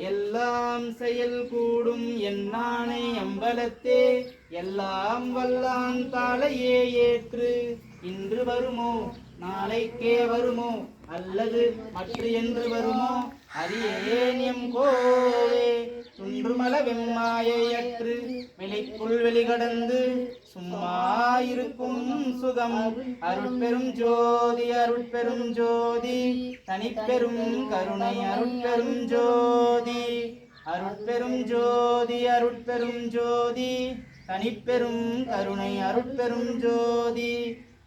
எல்லாம் செயல் கூடும் என்னானை அம்பலத்தே. எல்லாம் வல்லான் தாளையே ஏற்று. இன்று வருமோ? நாளைக்கே வருமோ? அல்லது மற்ற என்று வருமோ? அரியேனியம் கோவே. துன்றுமல வெம்மாயையற்று வெளிக்குள் வெளிகடந்து சும்மா இருக்கும் சுகம். அருட்பெரும் ஜோதி அருட்பெரும் ஜோதி. தனிப்பெரும் கருணை அருட்பெரும் ஜோதி. அருட்பெரும் ஜோதி அருட்பெரும் ஜோதி. தனிப்பெரும் கருணை அருட்பெரும் ஜோதி.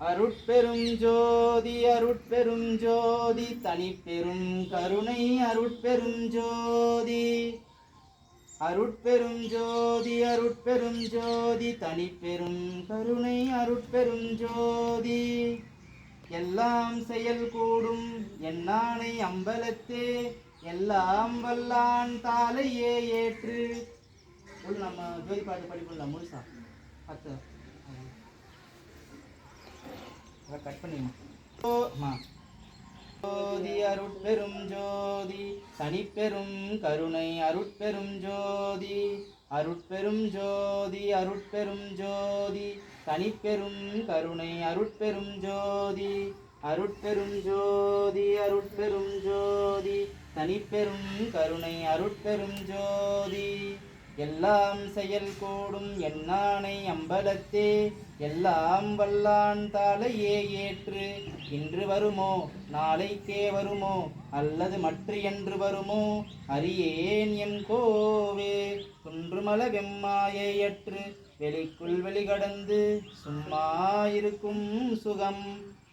அருட்பெரும் ஜோதி அருட்பெரும் ஜோதி தனிப்பெரும் கருணை அருட்பெரும் ஜோதி. அருட்பெரும் ஜோதி அருட்பெரும் ஜோதி தனிப்பெரும் கருணை அருட்பெரும் ஜோதி. எல்லாம் செயல் கூடும் என்னானை அம்பலத்தே எல்லாம் வல்லான் தாலையே ஏற்று. நம்ம ஜோதி பாட்டு படிப்போம்ல முழுசா? பத்து. கட் பண்ணிடுமா? ஜோதி அருட்பெரும் ஜோதி தனிப்பெரும் கருணை அருட்பெரும் ஜோதி அருட்பெரும் ஜோதி அருட்பெரும் ஜோதி தனிப்பெரும் கருணை அருட்பெரும் ஜோதி அருட்பெரும் ஜோதி அருட்பெரும் ஜோதி தனிப்பெரும் கருணை அருட்பெரும் ஜோதி. எல்லாம் செயல் கூடும் எண்ணானை அம்பலத்தே எல்லாம் வல்லான் தாளையே ஏற்று. இன்று வருமோ? நாளைக்கே வருமோ? அல்லது மற்ற என்று வருமோ? அறியேன் என் கோவே குன்றுமல வெம்மாயையற்று வெளிக்குள் வெளிகடந்து சும்மா இருக்கும் சுகம்.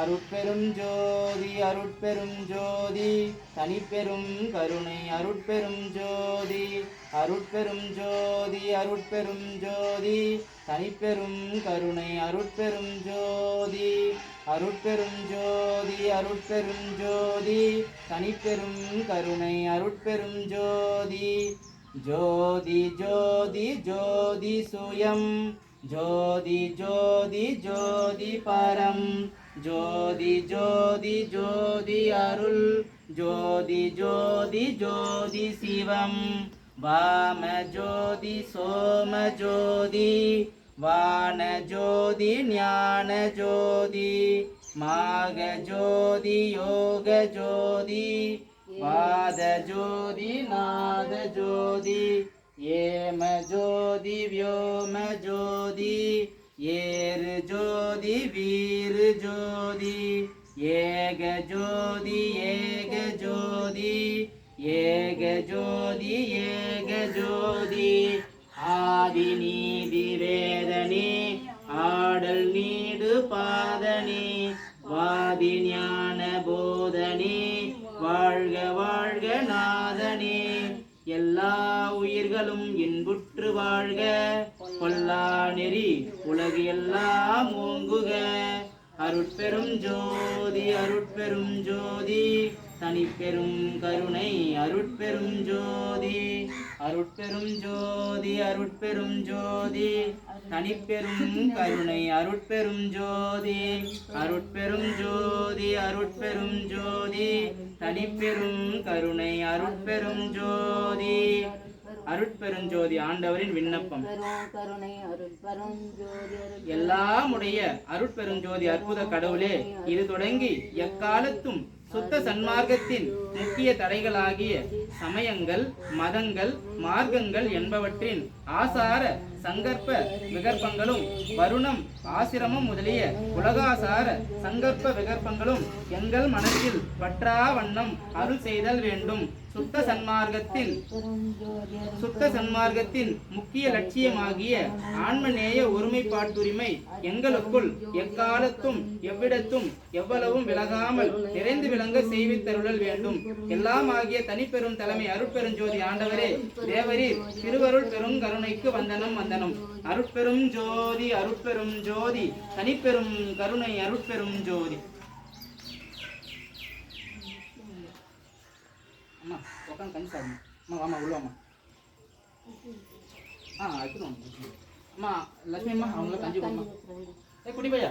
அருட்பெரும் ஜோதி அருட்பெரும் ஜோதி தனிப்பெரும் கருணை அருட்பெரும் ஜோதி அருட்பெரும் ஜோதி அருட்பெரும் ஜோதி தனிப்பெரும் கருணை அருட்பெரும் ஜோதி அருட்பெரும் ஜோதி அருட்பெரும் ஜோதி தனிப்பெரும் கருணை அருட்பெரும் ஜோதி. ஜோதி ஜோதி ஜோதி சுயம் ஜோதி ஜோதி ஜோதி பரம். ஜோதி ஜோதி ஜோதி அருள். ஜோதி ஜோதி ஜோதி சிவம். வாம ஜோதி சோம ஜோதி. வான ஜோதி ஞான ஜோதி. மாக ஜோதி யோக ஜோதி. வாத ஜோதி நாத ஜோதி. ஏம ஜோதி வியோம ஜோதி. ஏறு ஜோதி வீறு ஜோதி ஏக ஜோதி ஏக ஜோதி ஏக ஜோதி ஏக ஜோதி. ஆதி நீதி வேதனே ஆடல் நீடு பாதனே வாதி ஞான போதனே வாழ்க வாழ்க நாதனே. எல்லா உயிர்களும் இன்புற்று வாழ்க. கொல்லா நெறி உலகு எல்லாம் ஓங்குக. அருட்பெரும் ஜோதி அருட்பெரும் ஜோதி. தனிப்பெரும் கருணை அருட்பெரும் ஜோதி. அருட்பெரும் ஜோதி அருட்பெரும் ஜோதி. தனிப்பெரும் கருணை அருட்பெரும் ஜோதி. அருட்பெரும் ஜோதி அருட்பெரும் ஜோதி. தனிப்பெரும் கருணை அருட்பெரும் ஜோதி. அருட்பெருஞ்சோதி ஆண்டவரின் விண்ணப்பம். எல்லாமுடைய அருட்பெருஞ்சோதி அற்புத கடவுளே இது தொடங்கி எக்காலத்தும் சுத்த சன்மார்க்கத்தின் முக்கிய தடைகளாகிய சமயங்கள் மதங்கள் மார்க்கங்கள் என்பவற்றின் ஆசார சங்கற்ப விகற்பங்களும் வருணம் ஆசிரமம் முதலிய உலகாசார சங்கற்ப விகற்பங்களும் எங்கள் மனத்தில் பற்றா வண்ணம் அருள் செய்தல் வேண்டும். சுத்த சன்மார்க்கத்தின் சுத்த சன்மார்க்கத்தின் முக்கிய லட்சியமாகிய ஆன்மநேய ஒருமைப்பாட்டுரிமை எங்களுக்குள் எக்காலத்தும் எவ்விடத்தும் எவ்வளவும் விலகாமல் நிறைந்து விளங்க செய்வித்தருளல் வேண்டும். எல்லாம் ஆகிய தனிப்பெரும் தலைமை அருட்பெரும் ஜோதி ஆண்டவரே தேவரி திருவருள் பெரும் கருணைக்கு வந்தனம் வந்தனம். அருட்பெரும் ஜோதி அருட்பெரும் ஜோதி தனிப்பெரும் கருணை அருட்பெரும் ஜோதி. அம்மா உட்காந்து கஞ்சி அம்மா வாமா ஆ அம்மா லட்சுமி அம்மா அவங்கள கஞ்சி கொடுமா ஏ குடி பையா.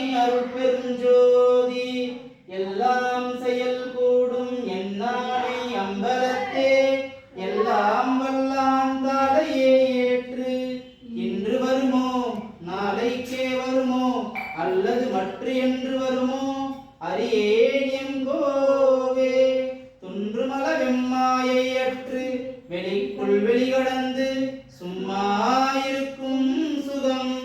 அல்லது மற்ற என்று வருமோ? அரியேன் எங்கோவே துன்றுமல வெம்மாயை அற்று வெளிக்குள் வெளிகடந்து சும்மா இருக்கும் சுகம்.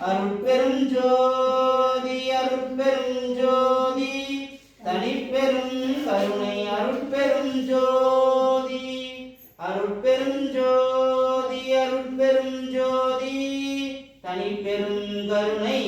அருட்பெரும் ஜோதி அருட்பெரும் ஜோதி. தனிப்பெரும் கருணை அருட்பெரும் ஜோதி. அருட்பெரும் ஜோதி அருட்பெரும் ஜோதி. தனிப்பெரும் கருணை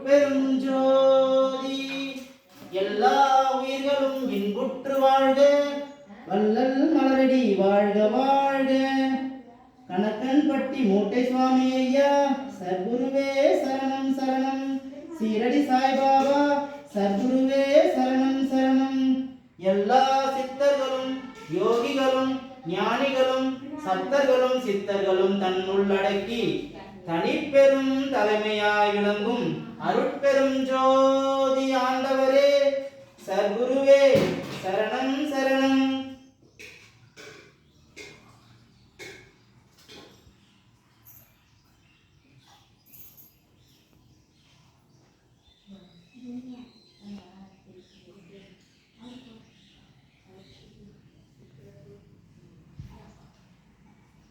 சீரடி சாய்பாபா சர்க்குருவே சரணம் சரணம். எல்லா சித்தர்களும் யோகிகளும் ஞானிகளும் சத்தர்களும் சித்தர்களும் தன்னுள்ளடக்கி தனிப்பெரும் தலைமையாய் விளங்கும் அருட்பெரும் ஜோதி ஆண்டவரே. சர்க்குருவே சரணம்